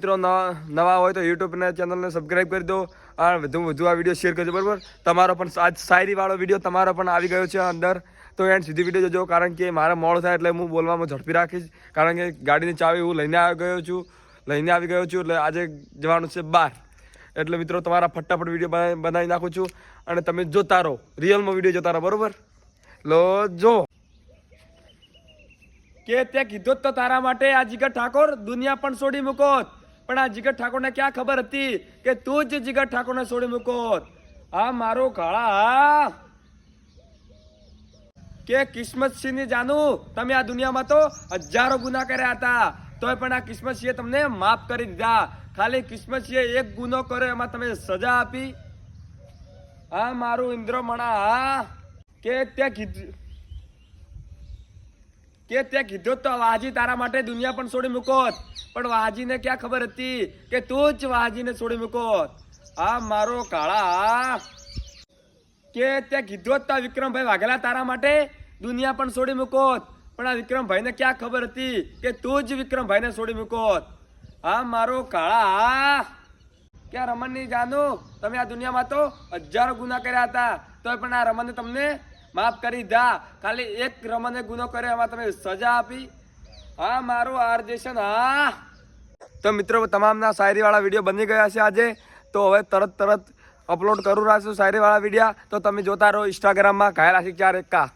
મિત્રો નવા હોય તો યુટ્યુબના ચેનલને સબસ્ક્રાઈબ કરી દો. અને વધુ વધુ આ વીડિયો શેર કરજો, બરાબર? તમારો પણ આજ શાયરીવાળો વીડિયો તમારો પણ આવી ગયો છે અંદર. તો એન્ડ સુધી વીડિયો જોજો, કારણ કે મારે મોડું થાય એટલે હું બોલવામાં ઝડપી રાખીશ. કારણ કે ગાડીની ચાવી હું લઈને આવી ગયો છું. લઈને આવી ગયો છું એટલે આજે જવાનું છે બહાર એટલે મિત્રો, તમારા ફટાફટ વીડિયો બનાવી નાખું છું. અને તમે જોતા રહો. રિયલમાં વીડિયો જોતા રહો, બરાબર? લો, જો. કે તે કીધું તો તારા માટે આ જીગર ઠાકોર, દુનિયા પણ છોડી મૂકોત. પણ આ જીગર ઠાકોરને ક્યાં ખબર હતી કે તું જ જીગર ઠાકોરને છોડી મૂકો? આ મારો કાળા કે કિસ્મત સિંહની જાનું, તમે આ દુનિયામાં તો હજારો ગુના કર્યા હતા. તોય પણ આ કિસ્મતસિંહે તમને માફ કરી દીધા. ખાલી કિસ્મતસિંહે એક ગુનો કર્યો, એમાં તમે સજા આપી. આ મારું ઇન્દ્રમણા કે તે કીધું કે તે કીધું તો વાજી તારા માટે દુનિયા પણ છોડી મૂકોત. પણ વાજીને ક્યાં ખબર હતી કે તું જ વાજીને છોડી મૂકોત? આ મારો કાળા. કે તે કીધું તો વિક્રમભાઈ વાઘેલા તારા માટે દુનિયા પણ છોડી મૂકોત. પણ આ વિક્રમભાઈને ક્યાં ખબર હતી કે તું જ વિક્રમભાઈને છોડી મૂકોત? આ મારો કાળા. ક્યાં રમણની જાનું? તમે આ દુનિયામાં તો હજારો ગુના કર્યા હતા. તોય પણ આ રમણને તમને માફ કરી દા. ખાલી એક રમણે ગુનો કર્યો, એમાં તમે સજા આપી. હા, મારું આરજેશન હા. તો મિત્રો, તમામના શાયરીવાળા વીડિયો બની ગયા છે આજે. તો હવે તરત તરત અપલોડ કરું રાખશું શાયરીવાળા વિડીયા. તો તમે જોતા રહો ઇન્સ્ટાગ્રામમાં ઘાયલ આશિક ચાર એકા